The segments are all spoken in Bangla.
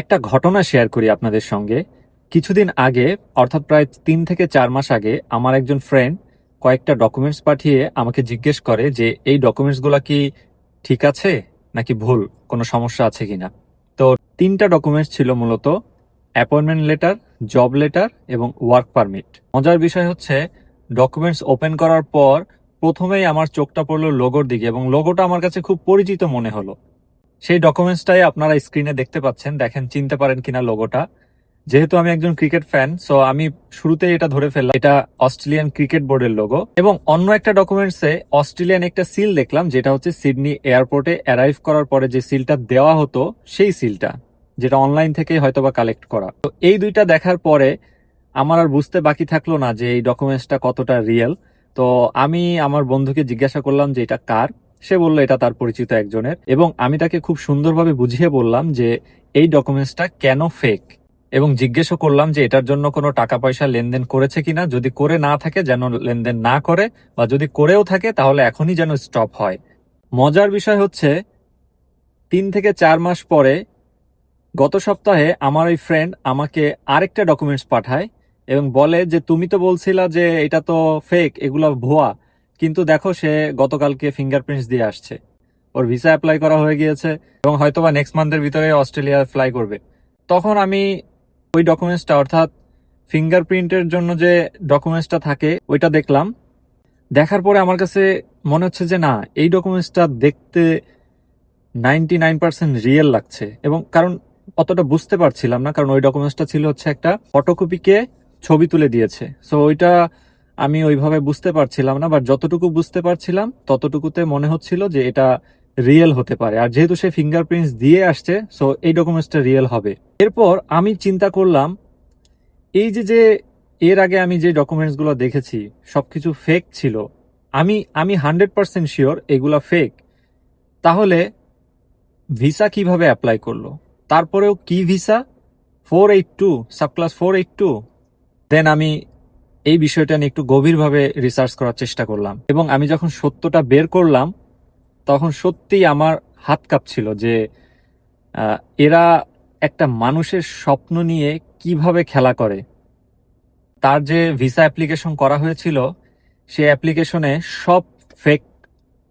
একটা ঘটনা শেয়ার করি আপনাদের সঙ্গে। কিছুদিন আগে, অর্থাৎ প্রায় তিন থেকে চার মাস আগে, আমার একজন ফ্রেন্ড কয়েকটা ডকুমেন্টস পাঠিয়ে আমাকে জিজ্ঞেস করে যে, এই ডকুমেন্টসগুলো কি ঠিক আছে? নাকি ভুল? কোনো সমস্যা আছে কিনা? তো তিনটা ডকুমেন্টস ছিল মূলত অ্যাপয়েন্টমেন্ট লেটার জব লেটার এবং ওয়ার্ক পারমিট মজার বিষয় হচ্ছে ডকুমেন্টস ওপেন করার পর প্রথমেই আমার চোখটা পড়ল লোগোর দিকে এবং লোগোটা আমার কাছে খুব পরিচিত মনে হলো। সেই ডকুমেন্টসটাই আপনারা স্ক্রিনে দেখতে পাচ্ছেন। দেখেন, চিনতে পারেন কিনা লোগোটা যেহেতু আমি একজন ক্রিকেট ফ্যান সো আমি শুরুতেই এটা ধরে ফেললাম, এটা অস্ট্রেলিয়ান ক্রিকেট বোর্ডের লোগো এবং অন্য একটা ডকুমেন্টসে অস্ট্রেলিয়ান একটা সিল দেখলাম, যেটা হচ্ছে সিডনি এয়ারপোর্টে অ্যারাইভ করার পরে যে সিলটা দেওয়া হতো, সেই সিলটা যেটা অনলাইন থেকে হয়তোবা কালেক্ট করা। তো এই দুইটা দেখার পরে আমার আর বুঝতে বাকি থাকল না যে এই ডকুমেন্টসটা কতটা রিয়েল তো আমি আমার বন্ধুকে জিজ্ঞাসা করলাম যে এটা কার? সে বলল, এটা তার পরিচিত একজনের। এবং আমি তাকে খুব সুন্দরভাবে বুঝিয়ে বললাম যে এই ডকুমেন্টসটা কেন ফেক এবং জিজ্ঞেসও করলাম যে এটার জন্য কোনো টাকা পয়সা লেনদেন করেছে কিনা। যদি করে না থাকে, যেন লেনদেন না করে, বা যদি করেও থাকে, তাহলে এখনই যেন স্টপ হয়। মজার বিষয় হচ্ছে, তিন থেকে চার মাস পরে গত সপ্তাহে আমার ওই ফ্রেন্ড আমাকে আরেকটা ডকুমেন্টস পাঠায় এবং বলে যে, তুমি তো বলছিলা যে এটা তো ফেক এগুলো ভুয়া। কিন্তু দেখো সে গতকালকে ফিঙ্গারপ্রিন্টস দিয়ে আসছে। ওর ভিসা অ্যাপ্লাই করা হয়ে গিয়েছে এবং হয়তোবা নেক্সট মান্থের ভিতরে অস্ট্রেলিয়া ফ্লাই করবে। তখন আমি ওই ডকুমেন্টসটা অর্থাৎ ফিঙ্গারপ্রিন্টের জন্য যে ডকুমেন্টসটা থাকে, ওইটা দেখলাম। দেখার পরে আমার কাছে মনে হচ্ছে যে না, এই ডকুমেন্টসটা দেখতে নাইনটি নাইন পার্সেন্ট রিয়েল লাগছে। এবং কারণ অতটা বুঝতে পারছিলাম না, কারণ ওই ডকুমেন্টসটা ছিল হচ্ছে একটা ফটোকপিকে ছবি তুলে দিয়েছে। সো ওইটা আমি ওইভাবে বুঝতে পারছিলাম না বাট যতটুকু বুঝতে পারছিলাম, ততটুকুতে মনে হচ্ছিল যে এটা রিয়েল হতে পারে। আর যেহেতু সে ফিঙ্গারপ্রিন্টস দিয়ে আসছে সো এই ডকুমেন্টসটা রিয়েল হবে। এরপর আমি চিন্তা করলাম, এই যে যে এর আগে আমি যে ডকুমেন্টসগুলো দেখেছি সব কিছু ফেক ছিল, আমি আমি হান্ড্রেড পার্সেন্ট শিওর এগুলা ফেক তাহলে ভিসা কীভাবে অ্যাপ্লাই করল? তারপরেও কি visa four eight two subclass four eight two then আমি এই বিষয়টা নিয়ে একটু গভীরভাবে রিসার্চ করার চেষ্টা করলাম। এবং আমি যখন সত্যটা বের করলাম, তখন সত্যিই আমার হাত কাঁপছিল যে এরা একটা মানুষের স্বপ্ন নিয়ে কীভাবে খেলা করে। তার যে ভিসা অ্যাপ্লিকেশন করা হয়েছিল, সে অ্যাপ্লিকেশনে সব ফেক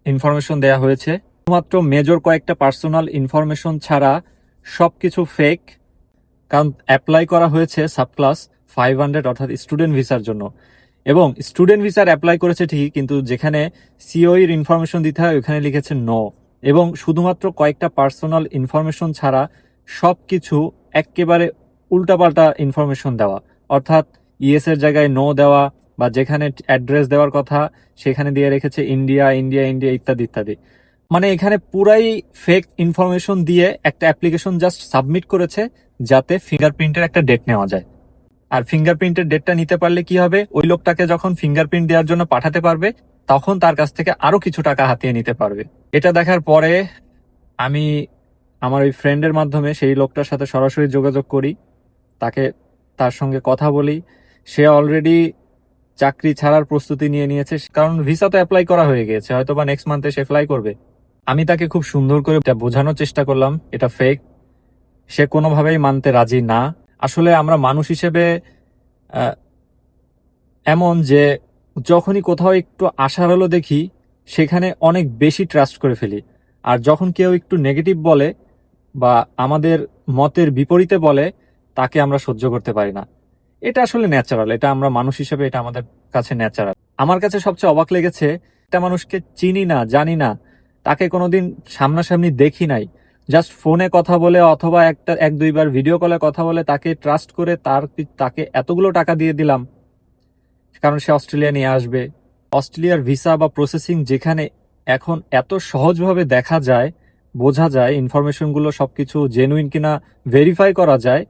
ইনফরমেশন দেয়া হয়েছে। শুধুমাত্র মেজর কয়েকটা পার্সোনাল ইনফরমেশন ছাড়া সবকিছু ফেক কারণ অ্যাপ্লাই করা হয়েছে সাবক্লাস ফাইভ হান্ড্রেড অর্থাৎ স্টুডেন্ট ভিসার জন্য। এবং স্টুডেন্ট ভিসার অ্যাপ্লাই করেছে ঠিকই, কিন্তু যেখানে সিওই এর ইনফরমেশন দিতে হয়, ওখানে লিখেছে নো এবং শুধুমাত্র কয়েকটা পার্সোনাল ইনফরমেশন ছাড়া সব কিছু একেবারে উল্টাপাল্টা ইনফরমেশন দেওয়া। অর্থাৎ ইএস এর জায়গায় নো দেওয়া বা যেখানে অ্যাড্রেস দেওয়ার কথা, সেখানে দিয়ে রেখেছে ইন্ডিয়া ইন্ডিয়া ইন্ডিয়া ইত্যাদি ইত্যাদি। মানে এখানে পুরাই ফেক ইনফরমেশন দিয়ে একটা অ্যাপ্লিকেশন জাস্ট সাবমিট করেছে, যাতে ফিঙ্গারপ্রিন্টের একটা ডেট নেওয়া যায়। আর ফিঙ্গারপ্রিন্টের ডেটটা নিতে পারলে কি হবে? ওই লোকটাকে যখন ফিঙ্গারপ্রিন্ট দেওয়ার জন্য পাঠাতে পারবে, তখন তার কাছ থেকে আরও কিছু টাকা হাতিয়ে নিতে পারবে। এটা দেখার পরে আমি আমার ওই ফ্রেন্ডের মাধ্যমে সেই লোকটার সাথে সরাসরি যোগাযোগ করি। তাকে তার সঙ্গে কথা বলি। সে অলরেডি চাকরি ছাড়ার প্রস্তুতি নিয়ে নিয়েছে। কারণ ভিসা তো অ্যাপ্লাই করা হয়ে গিয়েছে। হয়তো বা নেক্সট মান্থে সে ফ্লাই করবে। আমি তাকে খুব সুন্দর করে বোঝানোর চেষ্টা করলাম। এটা ফেক সে কোনোভাবেই মানতে রাজি না। আসলে আমরা মানুষ হিসেবে এমন যে যখনই কোথাও একটু আশার আলো দেখি, সেখানে অনেক বেশি ট্রাস্ট করে ফেলি। আর যখন কেউ একটু নেগেটিভ বলে বা আমাদের মতের বিপরীতে বলে, তাকে আমরা সহ্য করতে পারি না। এটা আসলে ন্যাচারাল এটা আমরা মানুষ হিসেবে, এটা আমাদের কাছে ন্যাচারাল আমার কাছে সবচেয়ে অবাক লেগেছে, একটা মানুষকে চিনি না, জানি না, তাকে কোনোদিন সামনাসামনি দেখি নাই। জাস্ট ফোনে কথা বলে অথবা একটা, এক, দুইবার ভিডিও কলে কথা বলে তাকে ট্রাস্ট করে তার তাকে এতগুলো টাকা দিয়ে দিলাম। কারণ সে অস্ট্রেলিয়া নিয়ে আসবে। অস্ট্রেলিয়ার ভিসা বা প্রসেসিং যেখানে এখন এত সহজভাবে দেখা যায়, বোঝা যায় ইনফরমেশনগুলো সব কিছু জেনুইন কিনা ভেরিফাই করা যায়,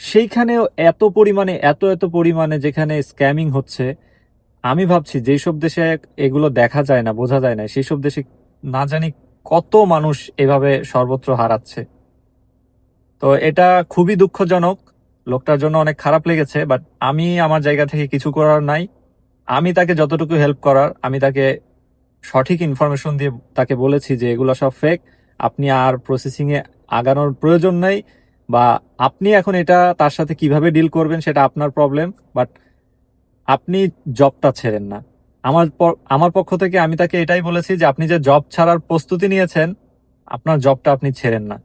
সেইখানেও এত পরিমাণে, এত এত পরিমাণে যেখানে স্ক্যামিং হচ্ছে, আমি ভাবছি যেই সব দেশে এগুলো দেখা যায় না, বোঝা যায় না সেই সব দেশে না জানি কত মানুষ এভাবে সর্বত্র হারাচ্ছে। তো এটা খুবই দুঃখজনক। লোকটার জন্য অনেক খারাপ লেগেছে বাট আমি আমার জায়গা থেকে কিছু করার নাই। আমি তাকে যতটুকু হেল্প করার, আমি তাকে সঠিক ইনফরমেশন দিয়ে তাকে বলেছি যে এগুলো সব ফেক আপনি আর প্রসেসিংয়ে আগানোর প্রয়োজন নেই, বা আপনি এখন এটা তার সাথে কীভাবে ডিল করবেন সেটা আপনার প্রবলেম বাট আপনি জবটা ছেড়েন না। আমার আমার পক্ষ থেকে আমি তাকে এটাই বলেছি যে আপনি যে জব ছাড়ার প্রস্তুতি নিয়েছেন, আপনার জবটা আপনি ছেড়েন না।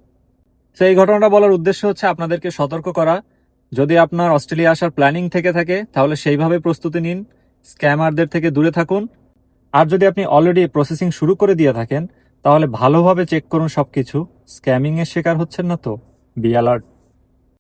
তো এই ঘটনাটা বলার উদ্দেশ্য হচ্ছে আপনাদেরকে সতর্ক করা। যদি আপনার অস্ট্রেলিয়া আসার প্ল্যানিং থেকে থাকে, তাহলে সেইভাবে প্রস্তুতি নিন, স্ক্যামারদের থেকে দূরে থাকুন। আর যদি আপনি অলরেডি প্রসেসিং শুরু করে দিয়ে থাকেন, তাহলে ভালোভাবে চেক করুন সব কিছু স্ক্যামিংয়ের শিকার হচ্ছেন না তো? Be alert